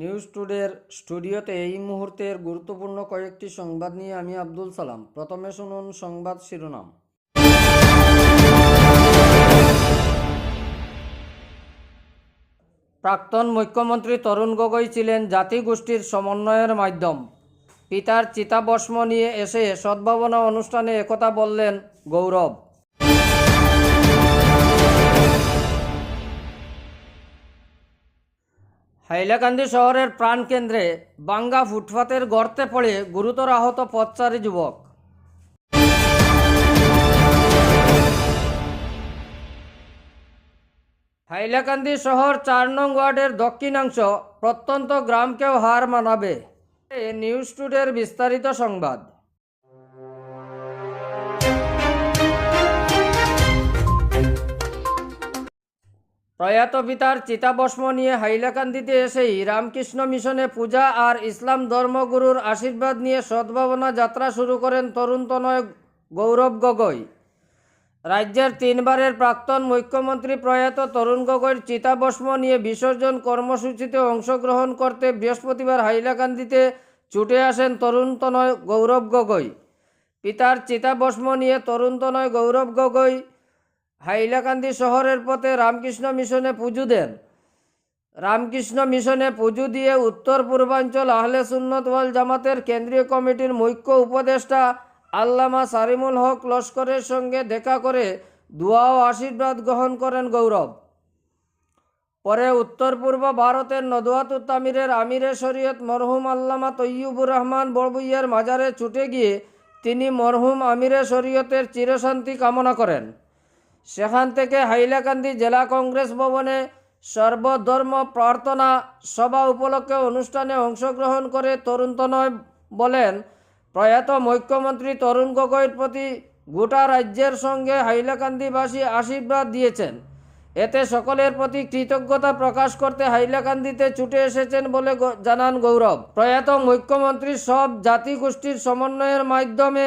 News টুডের স্টুডিওতে এই মুহূর্তের গুরুত্বপূর্ণ কয়েকটি সংবাদ নিয়ে আমি আব্দুল সালাম। প্রথমে শুনুন সংবাদ শিরোনাম। প্রাক্তন মুখ্যমন্ত্রী তরুণ গগৈ ছিলেন জাতিগোষ্ঠীর সমন্বয়ের মাধ্যম। পিতার চিতাবস্ম নিয়ে এসে সদ্ভাবনা অনুষ্ঠানে একথা বললেন গৌরব। হাইলাকান্দি শহরের প্রাণকেন্দ্রে বাঙ্গা ফুটপাতের গর্তে পড়ে গুরুতর আহত পথচারী যুবক। হাইলাকান্দি শহর চার নং ওয়ার্ডের দক্ষিণাংশ প্রত্যন্ত গ্রামকেও হার মানাবে। নিউজ টুডের বিস্তারিত সংবাদ। প্রয়াত পিতার চিতাভস্ম নিয়ে হাইলাকান্দিতে এসেই রামকৃষ্ণ মিশনে পূজা আর ইসলাম ধর্মগুরুর আশীর্বাদ নিয়ে সদ্ভাবনা যাত্রা শুরু করেন তরুণ তনয় গৌরব গগৈ। রাজ্যের তিনবারের প্রাক্তন মুখ্যমন্ত্রী প্রয়াত তরুণ গগৈর চিতাভস্ম নিয়ে বিসর্জন কর্মসূচিতে অংশগ্রহণ করতে বৃহস্পতিবার হাইলাকান্দিতে ছুটে আসেন তরুণ তনয় গৌরব গগৈ। পিতার চিতাভস্ম নিয়ে তরুণ তনয় গৌরব গগৈ হাইলাকান্দি শহরের পথে রামকৃষ্ণ মিশনে পুজো দেন। রামকৃষ্ণ মিশনে পুজো দিয়ে উত্তর পূর্বাঞ্চল আহলে সুন্নত ওয়াল জামাতের কেন্দ্রীয় কমিটির মুখ্য উপদেষ্টা আল্লামা সারিমুল হক লস্করের সঙ্গে দেখা করে দোয়া ও আশীর্বাদ গ্রহণ করেন গৌরব। পরে উত্তর পূর্ব ভারতের নদওয়াতুত তামিরের আমিরে শরীয়ত মরহুম আল্লামা তৈয়ুবুর রহমান বড়বুইয়ার মাজারে ছুটে গিয়ে তিনি মরহুম আমিরে শরীয়তের চিরশান্তি কামনা করেন। সেখান থেকে হাইলাকান্দি জেলা কংগ্রেস ভবনে সর্বধর্ম প্রার্থনা সভা উপলক্ষে অনুষ্ঠানে অংশগ্রহণ করে তরুণ তনয় বলেন প্রয়াত মুখ্যমন্ত্রী তরুণ গগৈর প্রতি গোটা রাজ্যের সঙ্গে হাইলাকান্দিবাসী আশীর্বাদ দিয়েছেন। এতে সকলের প্রতি কৃতজ্ঞতা প্রকাশ করতে হাইলাকান্দিতে ছুটে এসেছেন বলে জানান গৌরব। প্রয়াত মুখ্যমন্ত্রী সব জাতিগোষ্ঠীর সমন্বয়ের মাধ্যমে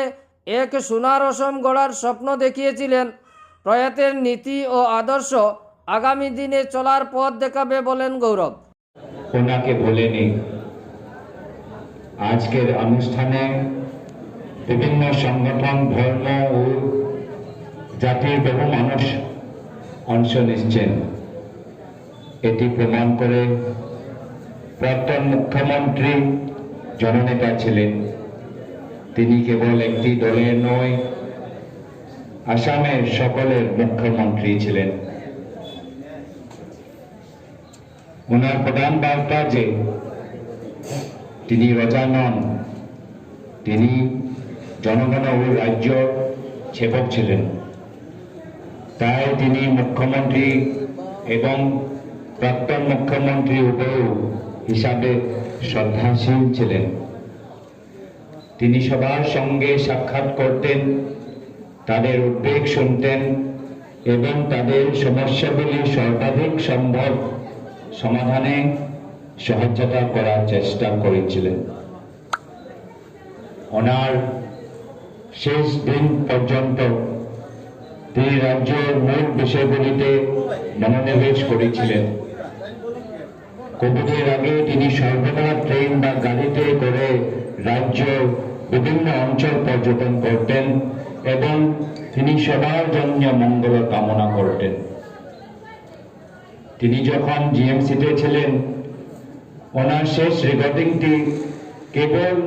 এক সোনার অসম গড়ার স্বপ্ন দেখিয়েছিলেন। প্রয়াতের নীতি ও আদর্শ আগামী দিনে চলার পথ দেখাবে বলেন গৌরব। ওনাকে ভোলেনি আজকের অনুষ্ঠানে বিভিন্ন সংগঠন ধর্ম ও জাতির বহু মানুষ অংশ নিচ্ছেন। এটি প্রমাণ করে প্রাক্তন মুখ্যমন্ত্রী জননেতা ছিলেন। তিনি কেবল একটি দলের নয়, আসামের সকলের মুখ্যমন্ত্রী ছিলেন। ওনার প্রধান বার্তা যে তিনি রাজা নন। তিনি জনগণ ও রাজ্য সেবক ছিলেন। তাই তিনি মুখ্যমন্ত্রী এবং প্রাক্তন মুখ্যমন্ত্রী উভয় হিসাবে শ্রদ্ধাশীল ছিলেন। তিনি সবার সঙ্গে সাক্ষাৎ করতেন, তাদের উদ্বেগ শুনতেন এবং তাদের সমস্যাগুলি সর্বাধিক সম্ভব সমাধানে সহযোগিতা করার চেষ্টা করেছিলেন। ওনার শেষ দিন পর্যন্ত তিনি রাজ্যের মূল বিষয়গুলিতে মনোনিবেশ করেছিলেন। কোভিডের আগে তিনি সর্বদা ট্রেন বা গাড়িতে করে রাজ্য বিভিন্ন অঞ্চল পর্যটন করতেন এবং তিনি সবার জন্য মঙ্গল কামনা করতেন। তিনি যখন জিএমসিতে ছিলেন ওনার শেষ রেকর্ডিংটি কেবল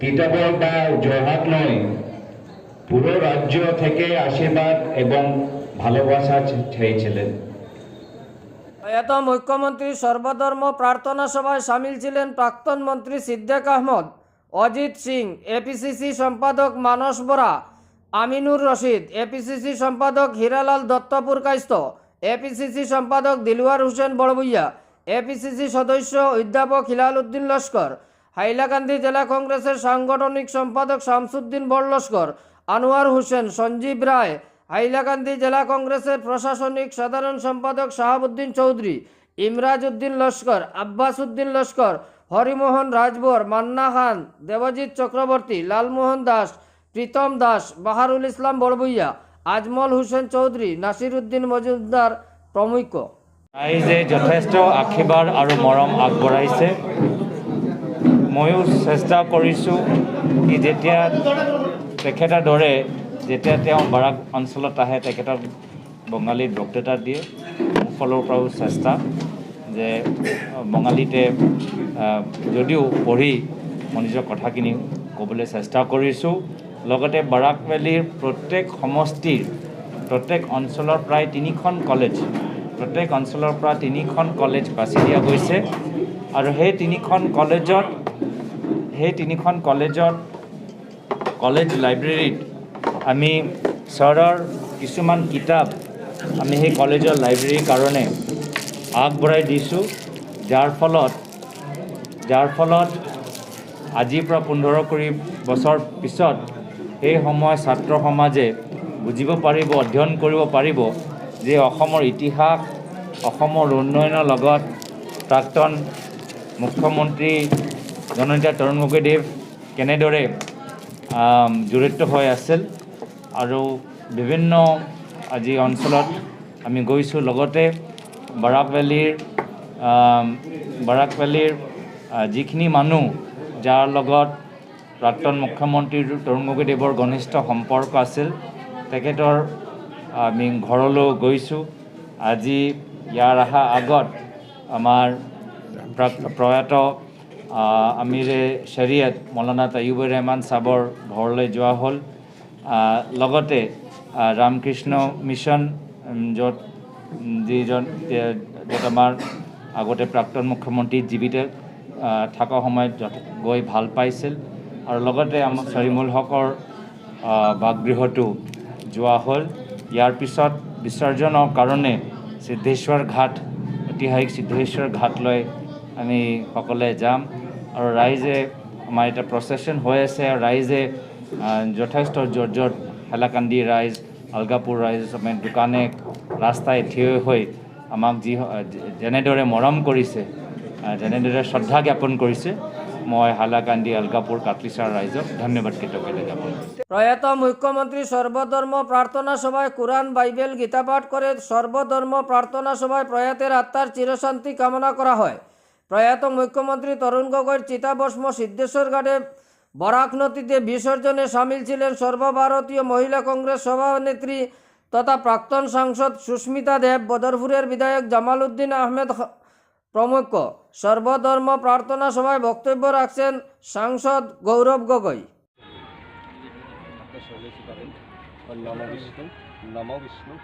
তিতাবর বা জোরহাট নয়, পুরো রাজ্য থেকে আশীর্বাদ এবং ভালোবাসা চেয়েছিলেন প্রয়াত মুখ্যমন্ত্রী সর্বধর্ম প্রার্থনা সভায় সামিল ছিলেন প্রাক্তন মন্ত্রী সিদ্দেক আহমদ, অজিত সিং এপিসিসি সম্পাদক মানস বরা, আমিনুর রশিদ এপিসিসি সম্পাদক হীরালাল দত্তপুর কাইস্ত এপিসিসি সম্পাদক দিলওয়ার হোসেন বড়বুইয়া এপিসিসি সদস্য অধ্যাপক হিলাল উদ্দিন লস্কর, হাইলাকান্দি জেলা কংগ্রেসের সাংগঠনিক সম্পাদক শামসুদ্দিন বড়লস্কর, আনোয়ার হোসেন, সঞ্জীব রায়, হাইলাকান্দি জেলা কংগ্রেসের প্রশাসনিক সাধারণ সম্পাদক শাহাবুদ্দিন চৌধুরী ইমরাজ উদ্দিন লস্কর আব্বাস উদ্দিন লস্কর, হরিমোহন রাজবর, মান্না খান, দেবজিৎ চক্রবর্তী, লালমোহন দাস, প্রীতম দাস, বাহারুল ইসলাম বড়বুইয়া আজমল হোসেন চৌধুরী নাসির উদ্দিন মজুমদার প্রমুখ। ৰাইজে যথেষ্ট আশীৰ্বাদ আৰু মৰম আগবঢ়াইছে ময়ো চেষ্টা কৰিছোঁ কি যেতিয়া তেখেতৰ দৰে যেতিয়া তেওঁ বাৰাক অঞ্চলত আহে তেখেতক বঙালীত বক্তৃতা দিয়ে মোৰ ফালৰ পৰাও চেষ্টা যে বঙালীতে যদিও পঢ়ি মই নিজৰ কথাখিনি ক'বলৈ চেষ্টা কৰিছোঁ লগতে বাৰাক ভেলীৰ প্ৰত্যেক সমষ্টিৰ প্ৰত্যেক অঞ্চলৰ প্ৰায় তিনিখন কলেজ প্ৰত্যেক অঞ্চলৰ পৰা তিনিখন কলেজ বাছি দিয়া গৈছে। আৰু সেই তিনিখন কলেজত, সেই তিনিখন কলেজত কলেজ লাইব্ৰেৰীত আমি চহৰৰ কিছুমান কিতাপ আমি সেই কলেজৰ লাইব্ৰেৰীৰ কাৰণে আগবঢ়াই দিছোঁ। যাৰ ফলত যাৰ ফলত আজিৰ পৰা পোন্ধৰ কৰি বছৰ পিছত সেই সময় ছাত্ৰ সমাজে বুজিব পাৰিব, অধ্যয়ন কৰিব পাৰিব। যে অসমৰ ইতিহাস, অসমৰ উন্নয়নৰ লগত প্ৰাক্তন মুখ্যমন্ত্ৰী জননেতা তৰুণ গগৈদেৱ কেনেদৰে জড়িত হৈ আছিল আৰু বিভিন্ন আজি অঞ্চলত আমি গৈছোঁ। লগতে বাৰাক ভেলীৰ বাৰাক ভেলীৰ যিখিনি মানুহ যাৰ লগত প্ৰাক্তন মুখ্যমন্ত্ৰী তৰুণ গগৈদেৱৰ ঘনিষ্ঠ সম্পৰ্ক আছিল, তেখেতৰ আমি ঘৰলৈ গৈছোঁ। আজি ইয়াৰ অহা আগত আমাৰ প্ৰা- প্ৰয়াত আমিৰে শ্বেৰিয়াত মৌলানা তাইয়ুবুৰ ৰহমান চাবৰ ঘৰলৈ যোৱা হ'ল। লগতে ৰামকৃষ্ণ মিছন য'ত যিজন য'ত আমাৰ আগতে প্ৰাক্তন মুখ্যমন্ত্ৰী জীৱিত থকা সময়ত গৈ ভাল পাইছিল। আৰু লগতে আমাৰ আহ, বাসগৃহটো যোৱা হ'ল। ইয়াৰ পিছত বিসৰ্জনৰ কাৰণে সিদ্ধেশ্বৰ ঘাট ঐতিহাসিক সিদ্ধেশ্বৰ ঘাটলৈ আমি সকলোৱে যাম। আৰু ৰাইজে আমাৰ এতিয়া প্ৰচেশ্যন হৈ আছে আৰু ৰাইজে যথেষ্ট য'ত য'ত হেলাকান্দি ৰাইজ আলগাপুৰ ৰাইজ আমি দোকানে ৰাস্তাই থিয় হৈ আমাক যি যেনেদৰে মৰম কৰিছে যেনেদৰে শ্ৰদ্ধা জ্ঞাপন কৰিছে মই হালাকান্দি আলগাপুৰ কাটলিচাৰ ৰাইজক ধন্যবাদ কৃতজ্ঞতা জ্ঞাপন প্রয়াত মুখ্যমন্ত্রী সর্বধর্ম প্রার্থনা সভায় কোরআন বাইবেল গীতাপাঠ করে সর্বধর্ম প্রার্থনা সভায় প্রয়াতের আত্মার চিরশান্তি কামনা করা হয়। প্রয়াত মুখ্যমন্ত্রী তরুণ গগৈর চিতাভস্ম সিদ্ধেশ্বর ঘাটে বরাক নদীতে বিসর্জনে সামিল ছিলেন সর্বভারতীয় মহিলা কংগ্রেস সভানেত্রী তথা প্রাক্তন সাংসদ সুস্মিতা দেব বদরপুরের বিধায়ক জামাল উদ্দিন আহমেদ প্রমুখ সর্বধর্ম প্রার্থনা সভায় বক্তব্য রাখছেন সাংসদ গৌরব গগৈ। নম বিষ্ণু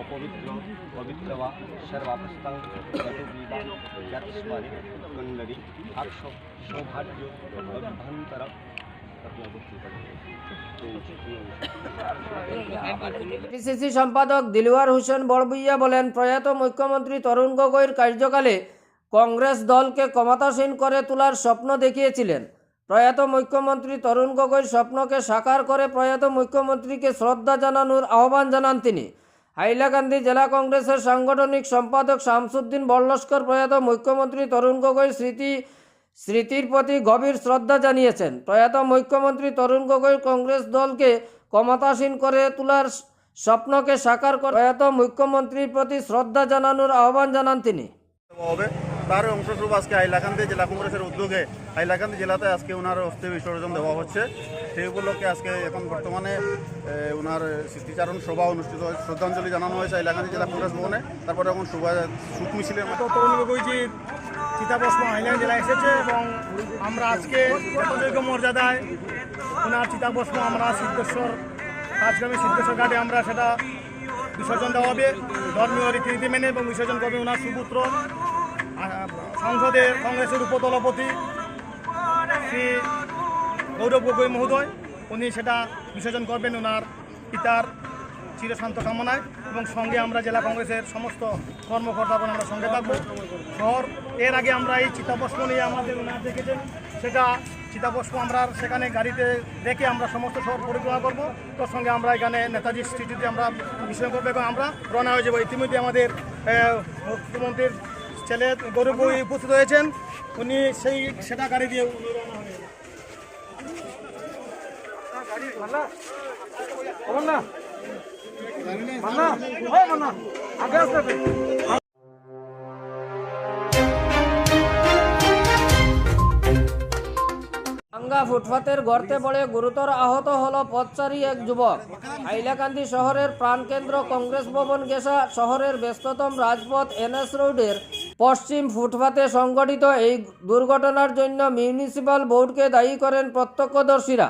অপবিত্র পিসিসি সম্পাদক দিলওয়ার হোসেন বড়বুইয়া বলেন, প্রয়াত মুখ্যমন্ত্রী তরুণ গগৈর কার্যকালে কংগ্রেস দলকে ক্ষমতাসীন করে তোলার স্বপ্ন দেখিয়েছিলেন। প্রয়াত মুখ্যমন্ত্রী তরুণ গগৈর স্বপ্নকে সাকার করে প্রয়াত মুখ্যমন্ত্রীকে শ্রদ্ধা জানানোর আহ্বান জানান তিনি। হাইলাকান্দি জেলা কংগ্রেসের সাংগঠনিক সম্পাদক শামসুদ্দিন বল্লস্কর প্রয়াত মুখ্যমন্ত্রী তরুণ গগৈর স্মৃতি স্মৃতির প্রতি গভীর শ্রদ্ধা জানিয়েছেন। প্রয়াত মুখ্যমন্ত্রী তরুণ গগৈ কংগ্রেস দলকে ক্ষমতাসীন করে তোলার স্বপ্নকে সাকার করে প্রয়াত মুখ্যমন্ত্রীর প্রতি শ্রদ্ধা জানানোর আহ্বান জানান তিনি। হবে তার অংশস্বরূপ আজকে হাইলাকান্দি জেলা কংগ্রেসের উদ্যোগে হাইলাকান্দি জেলাতে আজকে ওনার অস্থি বিসর্জন দেওয়া হচ্ছে। সেই উপলক্ষে আজকে এখন বর্তমানে ওনার স্মৃতিচারণ সভা অনুষ্ঠিত হয়। শ্রদ্ধাঞ্জলি জানানো হয়েছে হাইলাকান্দি জেলা কংগ্রেস ভবনে। তারপরে এখন শোভা শোক মিছিলের মাধ্যমে চিতাভস্ম হাইল্যান্ড জেলায় এসেছে এবং আমরা আজকে যথাযোগ্য মর্যাদায় ওনার চিতাভস্ম আমরা সিদ্ধেশ্বর পাঁচগ্রামে সিদ্ধেশ্বর ঘাটে আমরা সেটা বিসর্জন দেওয়া হবে। ধর্মীয় রীতিনীতি মেনে এবং বিসর্জন করবে ওনার সুপুত্র আহ, সংসদে কংগ্রেসের উপদলপতি শ্রী গৌরব গগৈ মহোদয়। উনি সেটা বিসর্জন করবেন ওনার পিতার চিরশান্ত কামনায় এবং সঙ্গে আমরা জেলা কংগ্রেসের সমস্ত কর্মকর্তাগণ আমরা সঙ্গে থাকব। শহর এর আগে আমরা এই চিতাভস্ম নিয়ে আমাদের ওনার দেখেছেন, সেটা চিতাভস্ম আমরা সেখানে গাড়িতে রেখে আমরা সমস্ত শহর পরিক্রমা করব। তোর সঙ্গে আমরা এখানে নেতাজি স্ট্রিটিতে আমরা বিস্ময় করব এবং আমরা রওনা হয়ে যাব। ইতিমধ্যে আমাদের মুখ্যমন্ত্রীর ছেলে গৌরব উপস্থিত হয়েছেন। উনি সেই, সেটা গাড়ি দিয়ে উনি রওনা হয়ে যাবেন। ভাঙ্গা ফুটপাতের গর্তে পড়ে গুরুতর আহত হল পথচারী এক যুবক। হাইলাকান্দি শহরের প্রাণকেন্দ্র কংগ্রেস ভবন গেসা শহরের ব্যস্ততম রাজপথ এনএস রোডের পশ্চিম ফুটপাতে সংঘটিত এই দুর্ঘটনার জন্য মিউনিসিপাল বোর্ডকে দায়ী করেন প্রত্যক্ষদর্শীরা।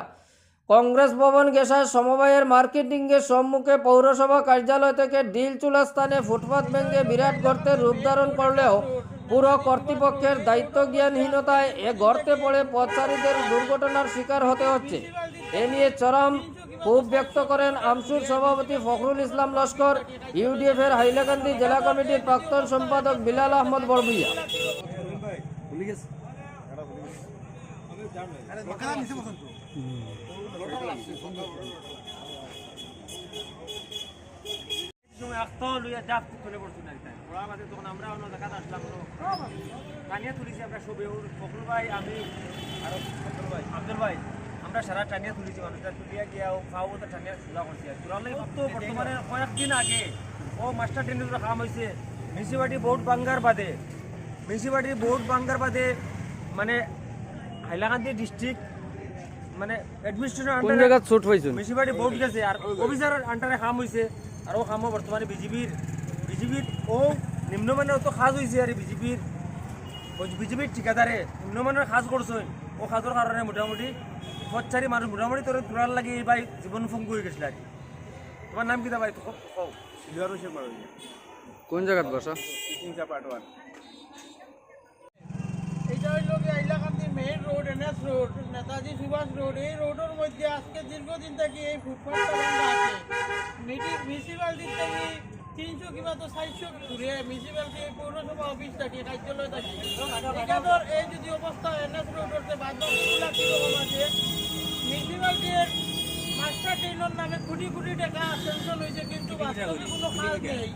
কংগ্রেস ভবন গেসার সমবায়ের মার্কেটিংয়ের সম্মুখে পৌরসভা কার্যালয় থেকে ডিল চুলা স্থানে ফুটপাত ভেঙে বিরাট গর্তের রূপ ধারণ করলেও পুরো কর্তৃপক্ষের দায়িত্ব জ্ঞানহীনতায় এ গর্তে পড়ে পথচারীদের দুর্ঘটনার শিকার হতে হচ্ছে এ নিয়ে চরম ক্ষোভ ব্যক্ত করেন আমসুর সভাপতি ফখরুল ইসলাম লস্কর ইউডিএফের হাইলাকান্দি জেলা কমিটির প্রাক্তন সম্পাদক বিলাল আহমদ বড়ভুইয়া সময় আস্ত লইয়া জাপ চলে পড়ছি না তাই ওরা মাঝে তখন আমরা অন্য জায়গাতে আসলাম টানিয়া তুলিছি আমরা সবে। ওর ফখরুল ভাই আমি আর আব্দুল ভাই আব্দুল ভাই আমরা সারা টানিয়া তুলিছি মানুষটা। তুলিয়া গিয়া ও খাওয়া তো টানিয়া তোলা করছি লাগে তো বর্তমানে কয়েকদিন আগে ও মাস্টার ট্রেনের কাম হয়েছে মিউনিসিপালিটি বোর্ড বাঙ্গার বাদে। মিউনিসিপালিটি বোর্ড বাঙ্গার বাদে মানে হাইলাকান্দি ডিস্ট্রিক্ট মানে অ্যাডমিনিস্ট্রেশন কোন জায়গা ছুট হয়েছে মিউনিসিপালিটি বোর্ড গেছে। আর অফিসার আন্ডারে কাম হয়েছে আর ও কামও বর্তমানে বিজেপির বিজেপির ও নিম্নমানের তো সাজ হয়েছে আর বিজেপির বিজেপির ঠিকাদারে নিম্নমানের সাজ করছে ও কাজের কারণে মোটামুটি পথচারী মানুষ মোটামুটি তোর তোলার লাগে ভাই জীবন ফোন করে গেছিল আর কি। তোমার নাম কিতা ভাই? তো কও সিলভার হোসেন মারুই কোন জায়গাত বসা part one main road NS road Netaji Subhash road এই রোডের মধ্যে আজকে দীর্ঘদিন থেকে এই ফুটপাথটা বন্ধ আছে। মিটি মিউনিসিপালিটি থেকে তিনশো কিংবা তো চারশো ঘুরে মিউনিসিপালিটি পৌরসভা অফিস থাকে কার্যালয় থাকে। এখানোর এই যদি অবস্থা এনএস রোডের যে বাধ্যগুলা কীরকম আছে? মিউনিসিপালিটির মাস্টার ট্রেনের নামে কোটি কোটি টাকা সেনশন হয়েছে কিন্তু বাস্তবে কোনো কাজ নেই।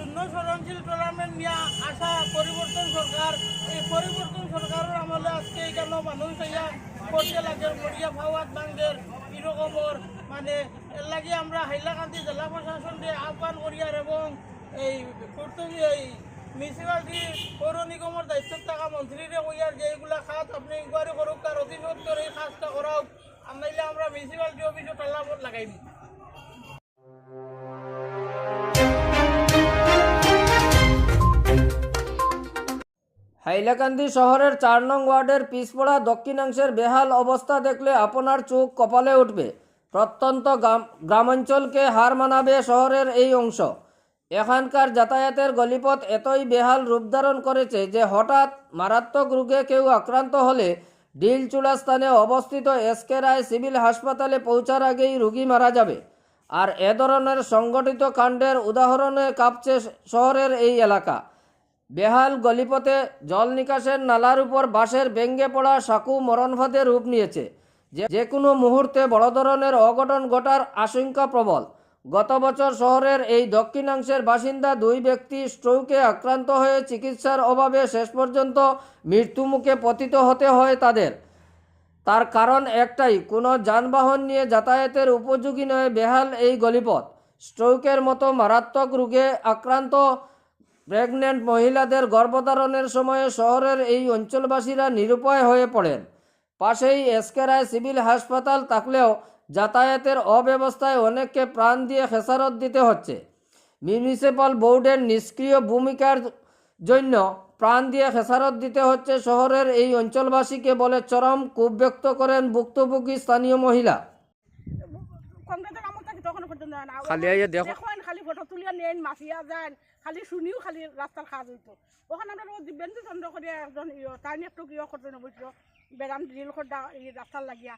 শূন্য সরঞ্জিল টুর্নামেন্ট নিয়ে আসা পরিবর্তন সরকার। এই পরিবর্তন সরকারের আমলে আজকে এখানে মানুষ ইয়া করতে লাগে মরিয়া ফাওয়াত বাঙ্গের এরকমর মানে এর লাগে আমরা হাইলাকান্দি জেলা প্রশাসনকে আহ্বান করিয়ার এবং এই এই মিউনিসিপালিটি পৌর নিগমের দায়িত্ব থাকা মন্ত্রীরে কইয়ার যে এইগুলা খাত আপনি ইনকোয়ারি করুক, তার অতি এই কাজটা করাও। আর আমরা মিউনিসিপালিটি অফিসে টাল্লা লাগাই হাইলাকান্দি শহরের চার নং ওয়ার্ডের পিছপড়া দক্ষিণাংশের বেহাল অবস্থা দেখলে আপনার চোখ কপালে উঠবে। প্রত্যন্ত গ্রাম গ্রামাঞ্চলকে হার মানাবে শহরের এই অংশ। এখানকার যাতায়াতের গলিপথ এতই বেহাল রূপ ধারণ করেছে যে হঠাৎ মারাত্মক রোগে কেউ আক্রান্ত হলে ডিলচুড়া স্থানে অবস্থিত এসকে রায় সিভিল হাসপাতালে পৌঁছার আগেই রুগী মারা যাবে। আর এ ধরনের সংগঠিত কাণ্ডের উদাহরণে কাঁপছে শহরের এই এলাকা। বেহাল গলিপথে জল নিকাশের নালার উপর বাঁশের ভেঙ্গে পড়া সাঁকু মরণফাতে রূপ নিয়েছে। যে কোনো মুহূর্তে বড় ধরনের অঘটন ঘটার আশঙ্কা প্রবল। গত বছর শহরের এই দক্ষিণাংশের বাসিন্দা দুই ব্যক্তি স্ট্রোকে আক্রান্ত হয়ে চিকিৎসার অভাবে শেষ পর্যন্ত মৃত্যুমুখে পতিত হতে হয় তাদের। তার কারণ একটাই, কোনো যানবাহন নিয়ে যাতায়াতের উপযোগী নয় বেহাল এই গলিপথ। স্ট্রোকের মতো মারাত্মক রোগে আক্রান্ত প্রেগনেন্ট মহিলাদের গর্ভধারণের সময়ে শহরের এই অঞ্চলবাসীরা নিরুপায় হয়ে পড়েন। পাশেই এসকে রায় সিভিল হাসপাতাল থাকলেও যাতায়াতের অব্যবস্থায় অনেককে প্রাণ দিয়ে খেসারত দিতে হচ্ছে। মিউনিসিপাল বোর্ডের নিষ্ক্রিয় ভূমিকার জন্য প্রাণ দিয়ে খেসারত দিতে হচ্ছে শহরের এই অঞ্চলবাসীকে বলে চরম ক্ষোভ ব্যক্ত করেন ভুক্তভোগী স্থানীয় মহিলা। খালি দেখো। খালি ফটো তুলিয়া নেন মাফিয়া যান খালি শুনিও খালি রাস্তার কাজ হইতো ওখানে আমরা দিব্যেন্দু চন্দ্র করে একজন ইয়ে তাই একটু ইয়ে করতে নবছিল বেদাম ড্রিল করতে এই রাস্তার লাগিয়া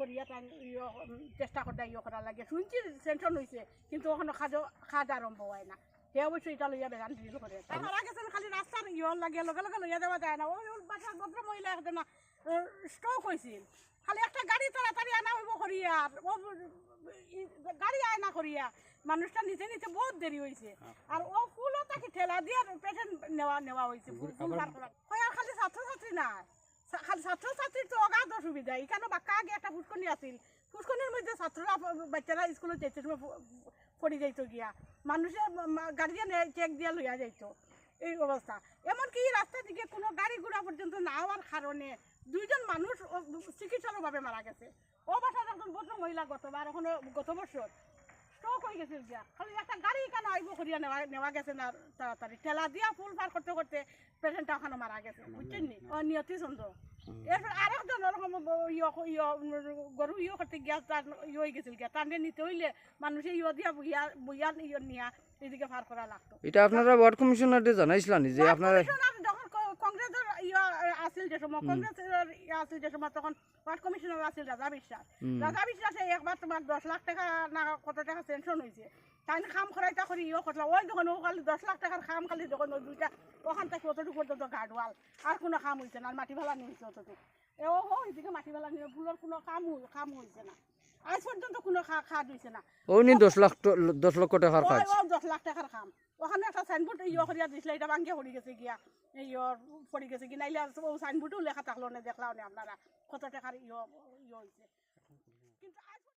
করিয়া তাই ইয়ে চেষ্টা করতে ইয়ে করার লাগিয়া শুনছি সেন্টন হয়েছে কিন্তু ওখানে কাজ কাজ আরম্ভ হয় না সে অবশ্যই এটা লইয়া বেদাম ড্রিল করে গেছেন খালি রাস্তার ইয়ে লাগিয়া লগে লগে লইয়া দেওয়া যায় না ওই বাচ্চা ভদ্র মহিলা আছে না স্ট্রোক হয়েছিল খালি একটা গাড়ি তাড়াতাড়ি আনা হইব করিয়া গাড়ি আয়না করিয়া মানুষটা নিচে নিচে বহুত দেরি হয়েছে আর ও ফুলও তাকে ঠেলা দিয়ে পেশেন্ট নেওয়া নেওয়া হয়েছে হয় আর খালি ছাত্রছাত্রী না। খালি ছাত্রছাত্রীর তো অগাধ অসুবিধা। এখানে বাক্কা আগে একটা ফুটকনি আছিল? ফুটকনির মধ্যে ছাত্ররা বাচ্চারা স্কুলে যেতে সময় পড়ে যাইতো গিয়া মানুষের গার্জিয়ান চেক দিয়া লইয়া যাইতো। এই অবস্থা। এমনকি এই রাস্তা দিকে কোনো গাড়ি ঘোড়া পর্যন্ত না হওয়ার কারণে দুইজন মানুষ চিকিৎসার অভাবে মারা গেছে। ও বাসার একজন ভদ্র মহিলা গতবার ওখানে গত বছর। স্ট্রোক হয়ে গেছে গিয়া খালি একটা গাড়ি কেন আইব করিয়া নেওয়া নেওয়া গেছে না তাড়াতাড়ি? ঠেলা দিয়া ফুল পার করতে করতে পেশেন্টটা ওখানে মারা গেছে। বুঝছেন নি? ও নিয়তি চন্দ্র এরপর আরেকজন ওরকম গরু ইয়ে করতে গিয়া তার ইয়ে হয়ে গেছিল গিয়া। তার নিতে হইলে মানুষে ইয়ে দিয়া বইয়া বইয়া ইয়ে নিয়া এদিকে পার করা লাগতো। এটা আপনারা ওয়ার্ড কমিশনারকে জানাইছিলেন যে আপনারা কমিশনার কংগ্রেসের ইয়া আছিল যে সময় কংগ্রেসের ইয়া আছিল যে সময় তখন ওয়ার্ড কমিশনার আছিল রাজা বিশ্বাস। রাজা বিশ্বাসে একবার তোমার দশ লাখ টাকা না কত টাকা সেনশন হয়েছে তাই খাম খরাইটা করে ইয়ে করলাম ওই যখন ও খালি দশ লাখ টাকার খাম খালি যখন ওই দুইটা ওখান থেকে অতটুকু পর্যন্ত গার্ডওয়াল আর কোনো খাম হয়েছে না আর মাটি ফেলা নিয়ে হয়েছে অতটুকু। এ ও হো মাটি ফেলা নিয়ে ফুলের কোনো কাম কাম হয়েছে না। আজ পর্যন্ত কোনো খা খাদ হয়েছে না। উনি দশ লাখ দশ লক্ষ টাকার কাজ। ওই- ওই দশ লাখ টাকার খাম। ওখানে একটা সাইনবোর্ড ইয়ে করিয়া দিছিল, এটা ভাঙ্গিয়া পড়ে গেছে গিয়া। ইয়ে পড়ি গেছে কি নাইলে ও সাইনবোর্ডও লেখা থাকল না দেখলাও না আপনারা? কত টাকার ইয়ে ইয়ে হয়েছে